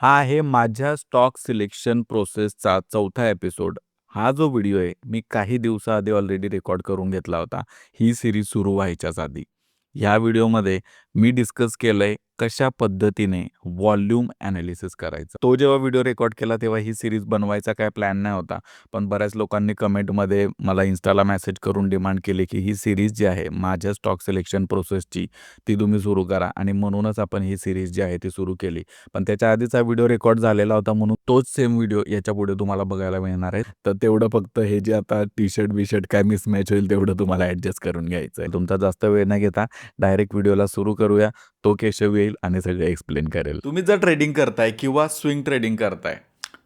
हा आहे माझ्या स्टॉक सिलेक्शन प्रोसेसचा चौथा एपिसोड. हा जो व्हिडिओ आहे, मी काही दिवसाआधी ऑलरेडी रेकॉर्ड करून घेतला होता, ही सिरीज सुरू व्हायच्याच आधी. ह्या व्हिडिओमध्ये मी डिस्कस केलंय कशा पद्धतीने व्हॉल्यूम ॲनालिसिस करायचं. तो जेव्हा व्हिडिओ रेकॉर्ड केला तेव्हा ही सिरीज बनवायचा काय प्लॅन नाही होता. पण बऱ्याच लोकांनी कमेंटमध्ये मला इन्स्टाला मेसेज करून डिमांड केली, की ही सिरीज जी आहे माझ्या स्टॉक सिलेक्शन प्रोसेसची ती तुम्ही सुरू करा आणि म्हणूनच आपण ही सिरीज जी आहे ती सुरू केली. पण त्याच्या आधीचा व्हिडिओ रेकॉर्ड झालेला होता म्हणून तोच सेम व्हिडिओ याच्यापुढे तुम्हाला बघायला मिळणार आहे. तर तेवढं फक्त हे जे आता टी-शर्ट बिशर्ट काय मिसमॅच होईल तेवढं तुम्हाला ॲडजस्ट करून घ्यायचं आहे. तुमचा जास्त वेळ न घेता डायरेक्ट व्हिडिओला सुरू करूया. तो केशव येईल आणि सगळं एक्सप्लेन करेल. तुम्ही जर ट्रेडिंग करताय किंवा स्विंग ट्रेडिंग करताय,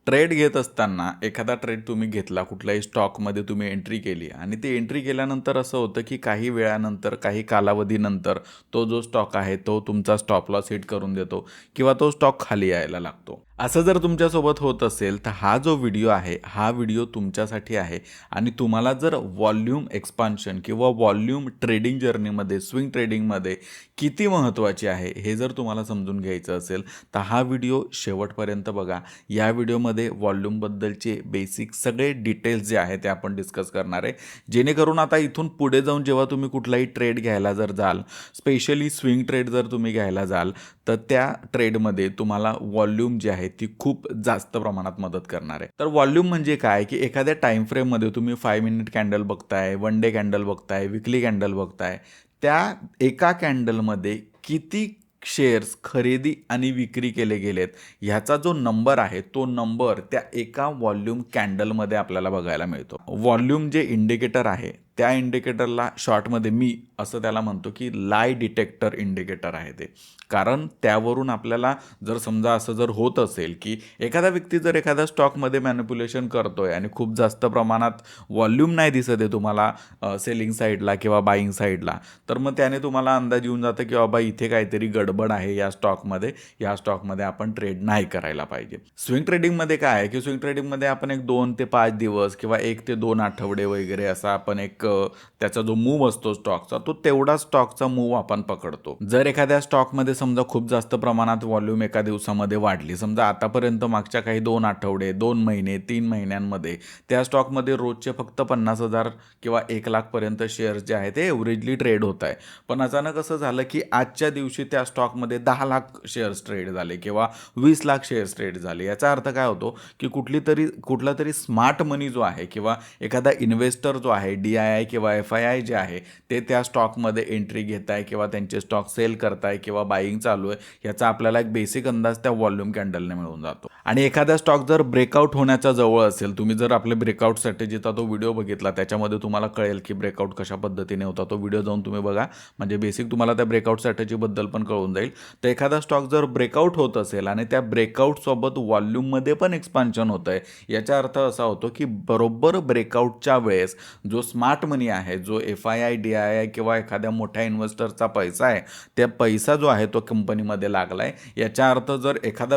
ट्रेड घेत असताना एखादा ट्रेड तुम्ही घेतला, कुठल्याही स्टॉकमध्ये तुम्ही एंट्री केली आणि ती एंट्री केल्यानंतर असं होतं, की काही वेळानंतर, काही कालावधीनंतर तो जो स्टॉक आहे तो तुमचा स्टॉप लॉस हिट करून देतो किंवा तो स्टॉक खाली यायला लागतो. असं जर तुमच्यासोबत होत असेल, तर हा जो व्हिडिओ आहे, हा व्हिडिओ तुमच्यासाठी आहे आणि तुम्हाला जर व्हॉल्यूम एक्सपान्शन किंवा व्हॉल्यूम ट्रेडिंग जर्नीमध्ये, स्विंग ट्रेडिंगमध्ये किती महत्त्वाची आहे, हे जर तुम्हाला समजून घ्यायचं असेल, तर हा व्हिडिओ शेवटपर्यंत बघा. या व्हिडिओमध्ये व्हॉल्यूमबद्दलचे बेसिक सगळे डिटेल्स जे आहेत ते आपण डिस्कस करणार आहे. जेणेकरून आता इथून पुढे जाऊन जेव्हा तुम्ही कुठलाही ट्रेड घ्यायला जर जाल, स्पेशली स्विंग ट्रेड जर तुम्ही घ्यायला जाल, तर त्या ट्रेडमध्ये तुम्हाला व्हॉल्यूम जे आहे ती खूप जास्त प्रमाणात मदत करणार आहे. तर व्हॉल्यूम म्हणजे काय, की एखाद्या टाइम फ्रेममध्ये तुम्ही फाय मिनिट कॅन्डल बघताय, वन डे कॅन्डल बघताय, विकली कॅन्डल बघताय, त्या एका कॅन्डलमध्ये किती शेअर्स खरेदी आणि विक्री केले गेलेत, ह्याचा जो नंबर आहे, तो नंबर त्या एका व्हॉल्यूम कॅन्डलमध्ये आपल्याला बघायला मिळतो. व्हॉल्यूम जे इंडिकेटर आहे, त्या इंडिकेटरला शॉर्टमध्ये मी असं त्याला म्हणतो, की लाय डिटेक्टर इंडिकेटर आहे ते. कारण त्यावरून आपल्याला जर समजा असं जर होत असेल, की एखादा व्यक्ती जर एखाद्या स्टॉकमध्ये मॅनॅप्युलेशन करतो आहे आणि खूप जास्त प्रमाणात व्हॉल्यूम नाही दिसत आहे तुम्हाला सेलिंग साईडला किंवा बाईंग साईडला, तर मग त्याने तुम्हाला अंदाज येऊन जातं, की बाबा इथे काहीतरी गडबड आहे या स्टॉकमध्ये, या स्टॉकमध्ये आपण ट्रेड नाही करायला पाहिजे. स्विंग ट्रेडिंगमध्ये काय आहे, की स्विंग ट्रेडिंगमध्ये आपण एक दोन ते पाच दिवस किंवा एक ते दोन आठवडे वगैरे असा आपण एक त्याचा जो मूव्ह असतो स्टॉकचा, तो तेवढा स्टॉकचा मूव्ह आपण पकडतो. जर एखाद्या स्टॉकमध्ये समजा खूप जास्त प्रमाणात व्हॉल्यूम एका दिवसामध्ये वाढली, समजा आतापर्यंत मागच्या काही दोन आठवडे, दोन महिने, तीन महिन्यांमध्ये त्या स्टॉकमध्ये रोजचे फक्त 50,000 किंवा एक लाखपर्यंत शेअर्स जे आहेत ते एव्हरेजली ट्रेड होत आहे. पण अचानक असं झालं, की आजच्या दिवशी त्या स्टॉकमध्ये दहा लाख शेअर्स ट्रेड झाले किंवा वीस लाख शेअर्स ट्रेड झाले. याचा अर्थ काय होतो, की कुठली तरी कुठला तरी स्मार्ट मनी जो आहे किंवा एखादा इन्व्हेस्टर जो आहे, डी आय आय आय किंवा एफ-आय-आय जे आहे, ते त्या स्टॉकमध्ये एंट्री घेत आहे किंवा त्यांचे स्टॉक सेल करत आहे किंवा बाईंग चालू आहे, याचा आपल्याला एक बेसिक अंदाज त्या व्हॉल्यूम कॅन्डलने मिळून जातो. आणि एखादा स्टॉक जर ब्रेकआउट होण्याच्या जवळ असेल, तुम्ही जर आपले ब्रेकआउट स्ट्रॅटेजीचा तो व्हिडिओ बघितला, त्याच्यामध्ये तुम्हाला कळेल, की ब्रेकआउट कशा पद्धतीने होता. तो व्हिडिओ जाऊन तुम्ही बघा. म्हणजे बेसिक तुम्हाला त्या ब्रेकआउट स्ट्रॅटेजीबद्दल पण कळून जाईल. तर एखादा स्टॉक जर ब्रेकआउट होत असेल आणि त्या ब्रेकआउटसोबत व्हॉल्यूममध्ये पण एक्सपान्शन होत आहे, याचा अर्थ असा होतो, की बरोबर ब्रेकआउटच्या वेळेस जो स्मार्ट मनी आहे, जो एफ-आय-आय, डी-आय-आय किंवा एखाद्या मोठ्या इन्व्हेस्टरचा पैसा आहे, त्या पैसा जो आहे तो कंपनीमध्ये लागला आहे. याचा अर्थ जर एखादा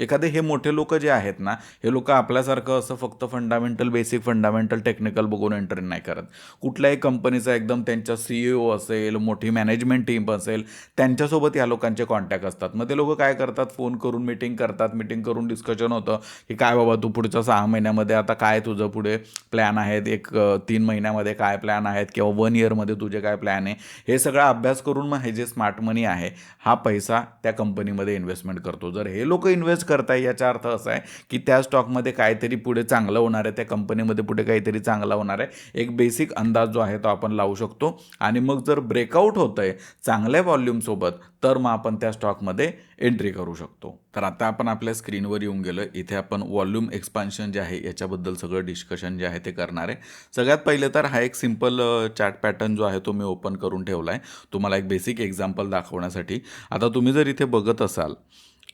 एखादे हे मोठे लोक जे आहेत ना, हे लोक आपल्यासारखं असं फक्त फंडामेंटल, बेसिक फंडामेंटल, टेक्निकल बघून एंटर नाही करत. कुठल्याही कंपनीचा एकदम त्यांच्या सी-ई-ओ असेल, मोठी मॅनेजमेंट टीम असेल, त्यांच्यासोबत या लोकांचे कॉन्टॅक्ट असतात. मग ते लोक काय करतात, फोन करून मीटिंग करतात. मीटिंग करून डिस्कशन होतं, की काय बाबा तू पुढच्या सहा महिन्यामध्ये आता काय तुझं पुढे प्लॅन आहेत, एक तीन महिन्यामध्ये काय प्लॅन आहेत किंवा वन इयरमध्ये तुझे काय प्लॅन आहे. हे सगळा अभ्यास करून मग हे जे स्मार्ट मनी आहे, हा पैसा त्या कंपनीमध्ये इन्व्हेस्टमेंट करतो. जर हे लोक इन्व्हेस्ट करत आहे, याचा अर्थ असा आहे, की त्या स्टॉकमध्ये काहीतरी पुढे चांगलं होणार आहे, त्या कंपनीमध्ये पुढे काहीतरी चांगलं होणार आहे. एक बेसिक अंदाज जो आहे तो आपण लावू शकतो आणि मग जर ब्रेकआउट होतंय चांगल्या व्हॉल्यूमसोबत, तर मग आपण त्या स्टॉकमध्ये एंट्री करू शकतो. तर आता आपण आपल्या स्क्रीनवर येऊन गेलो. इथे आपण व्हॉल्यूम एक्सपान्शन जे आहे, याच्याबद्दल सगळं डिस्कशन जे आहे ते करणार आहे. सगळ्यात पहिले तर हा एक सिंपल चार्ट पॅटर्न जो आहे तो मी ओपन करून ठेवला आहे, तुम्हाला एक बेसिक एक्झाम्पल दाखवण्यासाठी. आता तुम्ही जर इथे बघत असाल,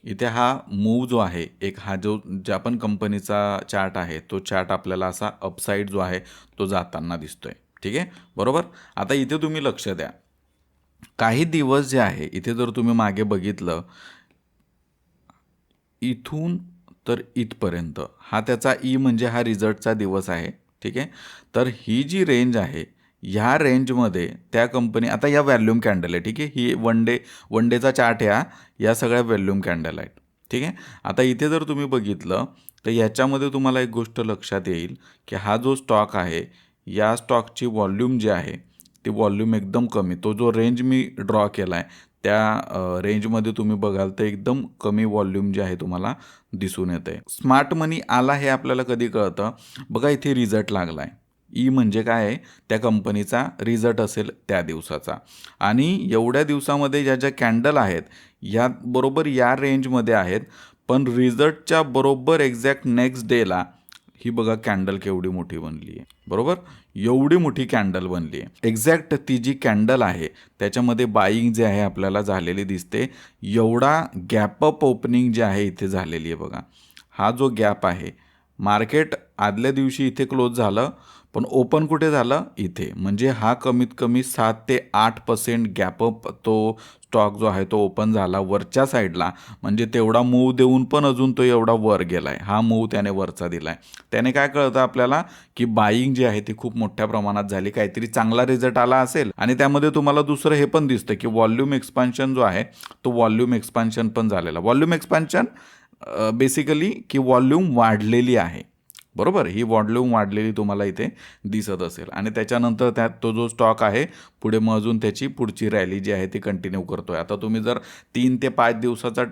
इथे हा मूव जो आहे, एक हा जो ज्या पण कंपनीचा चार्ट आहे, तो चार्ट आपल्याला असा अपसाईड जो आहे, तो जाताना दिसतोय. ठीक आहे, बरोबर. आता इथे तुम्ही लक्ष द्या. काही दिवस जे आहे, इथे जर तुम्ही मागे बघितलं, इथून तर इथपर्यंत हा त्याचा ई म्हणजे हा रिझल्टचा दिवस आहे. ठीक आहे. तर ही जी रेंज आहे, ह्या रेंजमध्ये त्या कंपनी आता या व्हॅल्यूम कॅन्डल आहे. ठीक आहे. ही वन डे वन डेचा चार्ट या या सगळ्या व्हॅल्यूम कॅन्डल आहेत. ठीक आहे आता इथे जर तुम्ही बघितलं तर याच्यामध्ये तुम्हाला एक गोष्ट लक्षात येईल की हा जो स्टॉक आहे या स्टॉकची व्हॉल्यूम जी आहे ती वॉल्यूम एकदम कमी. तो जो रेंज मी ड्रॉ केला आहे त्या रेंजमध्ये तुम्ही बघाल तर एकदम कमी वॉल्यूम जे आहे तुम्हाला दिसून येतं आहे स्मार्ट मनी आला हे आपल्याला कधी कळतं? बघा इथे रिझल्ट लागला आहे ई म्हणजे काय? आहे त्या कंपनीचा रिझल्ट असेल त्या दिवसाचा. आणि एवढ्या दिवसामध्ये ज्या ज्या कॅन्डल आहेत या बरोबर या रेंजमध्ये आहेत पण रिझल्टच्या बरोबर एक्झॅक्ट नेक्स्ट डेला ही बघा कॅन्डल केवढी मोठी बनली आहे. बरोबर? एवढी मोठी कॅन्डल बनली आहे. एक्झॅक्ट ती जी कॅन्डल आहे त्याच्यामध्ये बाईंग जे आहे आपल्याला झालेली दिसते. एवढा गॅपअप ओपनिंग जे आहे इथे झालेली आहे बघा. हा जो गॅप आहे मार्केट आदल्या दिवशी इथे क्लोज झालं पण ओपन कुठे झालं? इथे. म्हणजे हा कमीत कमी सात ते आठ पर्सेंट गॅपअप तो स्टॉक जो आहे तो ओपन झाला वरच्या साईडला म्हणजे तेवढा मूव देऊन पण अजून तो एवढा वर गेला आहे हा मूव त्याने वरचा दिला आहे त्याने काय कळतं आपल्याला? की बाईंग जी आहे ती खूप मोठ्या प्रमाणात झाली. काहीतरी चांगला रिझल्ट आला असेल. आणि त्यामध्ये तुम्हाला दुसरं हे पण दिसतं की व्हॉल्यूम एक्सपान्शन जो आहे तो व्हॉल्यूम एक्सपान्शन पण झालेला. वॉल्यूम एक्सपान्शन बेसिकली की वॉल्यूम वाढलेली आहे. बरोबर ही वॉल्यूम वाढलेली तुम्हाला इथे दिसत असेल. आणि त्याच्यानंतर त्यात तो जो स्टॉक आहे पुढे मग अजून त्याची पुढची रॅली जी आहे ती कंटिन्यू करतो आहे आता तुम्ही जर तीन ते पाच दिवसाचा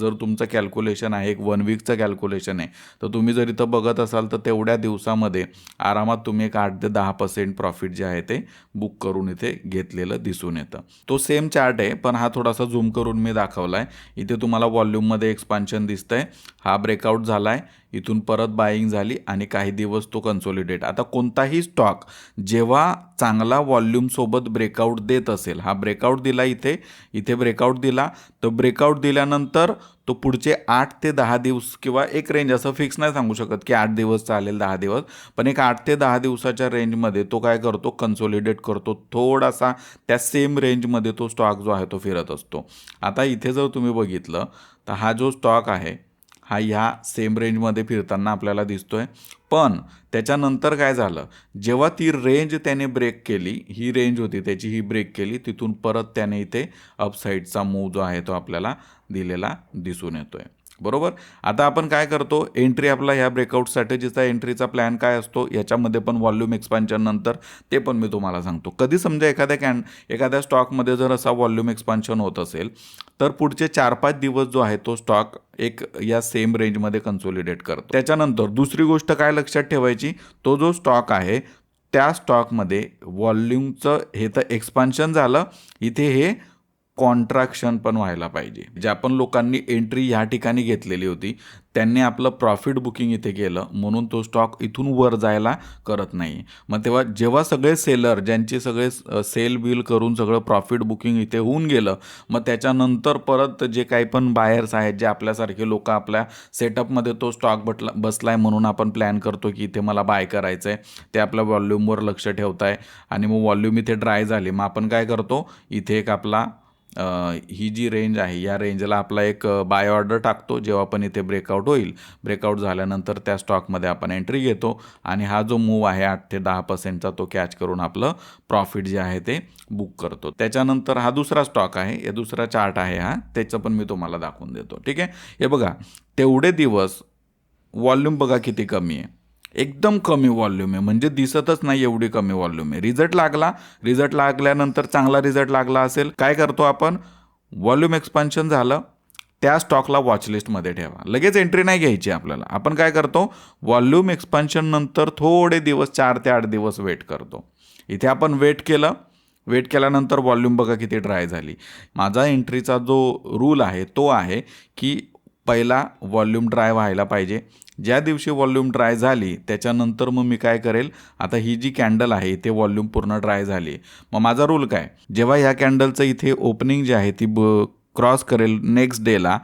जर तुमचं कॅल्क्युलेशन आहे एक वन वीकचं कॅल्क्युलेशन आहे तर तुम्ही जर इथं बघत असाल तर तेवढ्या दिवसामध्ये आरामात तुम्ही एक आठ ते दहा पर्सेंट प्रॉफिट जे आहे ते बुक करून इथे घेतलेलं दिसून येतं. तो सेम चार्ट आहे पण हा थोडासा झूम करून मी दाखवला आहे इथे तुम्हाला वॉल्यूममध्ये एक्सपान्शन दिसतंय. हा ब्रेकआउट झाला आहे इथून परत बाईंग झाली आणि काही दिवस तो कन्सोलिडेट आता कोणताही स्टॉक जेव्हा चांगला वॉल्यूमसोबत ब्रेकआउट देत असेल हा ब्रेकआउट दिला इथे इथे ब्रेकआउट दिला तर ब्रेकआउट दिल्यानंतर तो पुढचे आठ ते दहा दिवस किंवा एक रेंज असं फिक्स नाही सांगू शकत की आठ दिवस चालेल दहा दिवस पण एक आठ ते दहा दिवसाच्या रेंजमध्ये तो काय करतो कन्सोलिडेट करतो थोडासा त्या सेम रेंजमध्ये तो स्टॉक जो आहे तो फिरत असतो. आता इथे जर तुम्ही बघितलं तर हा जो स्टॉक आहे हा ह्या सेम रेंजमध्ये फिरताना आपल्याला दिसतो आहे पण त्याच्यानंतर काय झालं? जेव्हा ती रेंज त्याने ब्रेक केली ही रेंज होती त्याची ही ब्रेक केली तिथून परत त्याने इथे अपसाईडचा मूव जो आहे तो आपल्याला दिलेला दिसून येतोय. बरोबर? आता आपण काय करतो? एंट्री आपला ह्या ब्रेकआउट स्ट्रॅटेजीचा एंट्रीचा प्लॅन काय असतो याच्यामध्ये पण व्हॉल्यूम एक्सपान्शन नंतर ते पण मी तुम्हाला सांगतो. कधी समजा एखाद्या कॅन एखाद्या स्टॉकमध्ये जर असा वॉल्यूम एक्सपान्शन होत असेल तर पुढचे चार पाच दिवस जो आहे तो स्टॉक एक या सेम रेंजमध्ये कन्सोलिडेट करतो. त्याच्यानंतर दुसरी गोष्ट काय लक्षात ठेवायची? तो जो स्टॉक आहे त्या स्टॉकमध्ये व्हॉल्यूमचं हे तर एक्सपान्शन झालं. इथे हे कॉन्ट्रॅक्शन पण व्हायला पाहिजे. ज्या पण लोकांनी एंट्री ह्या ठिकाणी घेतलेली होती त्यांनी आपलं प्रॉफिट बुकिंग इथे केलं म्हणून तो स्टॉक इथून वर जायला करत नाही. मग तेव्हा जेव्हा सगळे सेलर ज्यांचे सगळे सेल बिल करून सगळं प्रॉफिट बुकिंग इथे होऊन गेलं मग त्याच्यानंतर परत जे काही पण बायर्स आहेत जे आपल्यासारखे लोक आपल्या सेटअपमध्ये तो स्टॉक बटला बसलाय म्हणून आपण प्लॅन करतो की इथे मला बाय करायचं आहे ते आपल्या वॉल्यूमवर लक्ष ठेवताय आणि मग वॉल्यूम इथे ड्राय झाली. मग आपण काय करतो? इथे एक आपला ही जी रेंज आहे या रेंजला आपला एक बाय ऑर्डर टाकतो जेव्हा पण इथे ब्रेकआउट होईल. ब्रेकआउट झाल्यानंतर त्या स्टॉकमध्ये आपण एंट्री घेतो आणि हा जो मूव आहे आठ ते दहा पर्सेंटचा तो कॅच करून आपलं प्रॉफिट जे आहे ते बुक करतो. त्याच्यानंतर हा दुसरा स्टॉक आहे या दुसरा चार्ट आहे हा त्याचं पण मी तुम्हाला दाखवून देतो. ठीक आहे? हे बघा तेवढे दिवस वॉल्यूम बघा किती कमी आहे. एकदम कमी व्हॉल्यूम आहे. म्हणजे दिसतच नाही एवढी कमी वॉल्यूम आहे. रिझल्ट लागला. रिझल्ट लागल्यानंतर चांगला रिझल्ट लागला असेल काय करतो आपण? व्हॉल्यूम एक्सपान्शन झालं. त्या स्टॉकला वॉचलिस्टमध्ये ठेवा. लगेच एंट्री नाही घ्यायची आपल्याला. आपण काय करतो? वॉल्यूम एक्सपान्शन नंतर थोडे दिवस चार ते आठ दिवस वेट करतो. इथे आपण वेट केलं. वेट केल्यानंतर वॉल्यूम बघा किती ड्राय झाली. माझा एंट्रीचा जो रूल आहे तो आहे की पहिला वॉल्यूम ड्राय व्हायला पाहिजे. ज्या दिवशी वॉल्यूम ड्राय झाली त्याच्यानंतर मग मी काय करेल आता ही जी कॅन्डल आहे इथे वॉल्यूम पूर्ण ड्राय झाली. मग माझा रूल काय? जेव्हा ह्या कॅन्डलचं इथे ओपनिंग जी आहे ती ब क्रॉस करेल नेक्स्ट डेला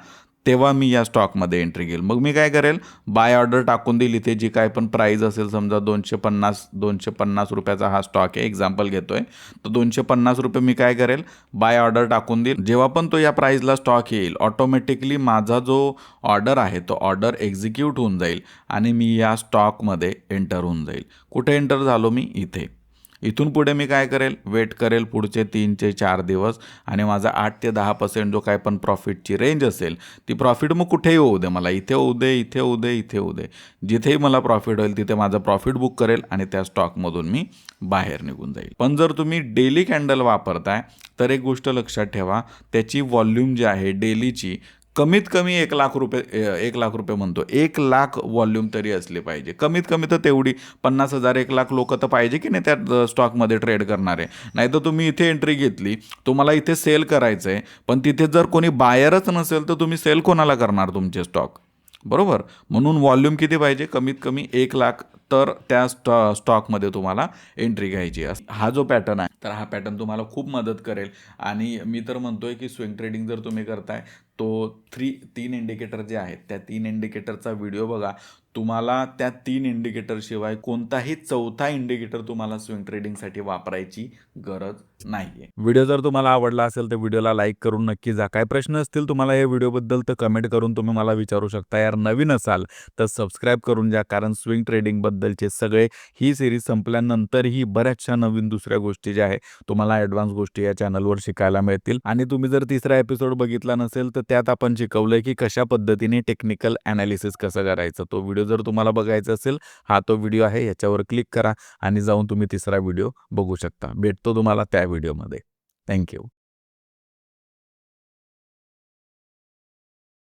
तेव्हा मी या स्टॉकमध्ये एंट्री घेईल. मग मी काय करेल? बाय ऑर्डर टाकून देईल. इथे जी काय पण प्राईज असेल समजा दोनशे पन्नास दोनशे पन्नास रुपयाचा हा स्टॉक आहे. एक्झाम्पल घेतोय. तर दोनशे पन्नास रुपये मी काय करेल? बाय ऑर्डर टाकून देईल. जेव्हा पण तो या प्राईजला स्टॉक येईल ऑटोमॅटिकली माझा जो ऑर्डर आहे तो ऑर्डर एक्झिक्यूट होऊन जाईल आणि मी या स्टॉकमध्ये एंटर होऊन जाईल. कुठे एंटर झालो मी? इथे. इथून पुढे मी काय करेल? वेट करेल पुढचे तीन ते चार दिवस आणि माझा आठ ते दहा पर्सेंट जो काय पण प्रॉफिटची रेंज असेल ती प्रॉफिट मग कुठेही होऊ दे मला. इथे होऊ दे इथे होऊ दे इथे होऊ दे. जिथेही मला प्रॉफिट होईल तिथे माझं प्रॉफिट बुक करेल आणि त्या स्टॉकमधून मी बाहेर निघून जाईल. पण जर तुम्ही डेली कॅन्डल वापरताय तर एक गोष्ट लक्षात ठेवा त्याची व्हॉल्यूम जी आहे डेलीची कमीत कमी एक लाख रुपये एक लाख रुपये म्हणतो. एक लाख वॉल्यूम तरी असली पाहिजे. कमीत कमी तर तेवढी. पन्नास हजार एक लाख लोक तर पाहिजे की नाही त्या स्टॉकमध्ये ट्रेड करणारे. नाही तर तुम्ही इथे एंट्री घेतली तुम्हाला इथे सेल करायचं आहे पण तिथे जर कोणी बायरच नसेल तर तुम्ही सेल कोणाला करणार तुमचे स्टॉक? बरोबर? म्हणून वॉल्यूम किती पाहिजे? कमीत कमी एक लाख तर त्या स्टॉ स्टॉकमध्ये तुम्हाला एंट्री घ्यायची आहे. हा जो पॅटर्न आहे तर हा पॅटर्न तुम्हाला खूप मदत करेल. आणि मी तर म्हणतोय की स्विंग ट्रेडिंग जर तुम्ही करताय तो थ्री तीन इंडिकेटर जे आहेत त्या तीन इंडिकेटरचा व्हिडिओ बघा. तुम्हाला त्या तीन इंडिकेटरशिवाय कोणताही चौथा इंडिकेटर तुम्हाला स्विंग ट्रेडिंगसाठी वापरायची गरज नाहीये. व्हिडिओ जर तुम्हाला आवडला असेल तर व्हिडिओला लाईक करून नक्की जा. काय प्रश्न असतील तुम्हाला या व्हिडिओबद्दल तर कमेंट करून तुम्ही मला विचारू शकता. यार नवीन असाल तर सबस्क्राईब करून द्या कारण स्विंग ट्रेडिंगबद्दलचे सगळे ही सिरीज संपल्यानंतरही बऱ्याचशा नवीन दुसऱ्या गोष्टी ज्या आहे तुम्हाला ॲडव्हान्स गोष्टी या चॅनलवर शिकायला मिळतील. आणि तुम्ही जर तिसरा एपिसोड बघितला नसेल तर त्यात आपण शिकवलंय की कशा पद्धतीने टेक्निकल ॲनालिसिस कसं करायचं तो व्हिडिओ व्हिडिओ जर तुम्हाला बघायचा असेल हा तो व्हिडिओ आहे याच्यावर क्लिक करा आणि जाऊन तुम्ही तिसरा व्हिडिओ बघू शकता. भेटतो तुम्हाला त्या व्हिडिओमध्ये. थँक्यू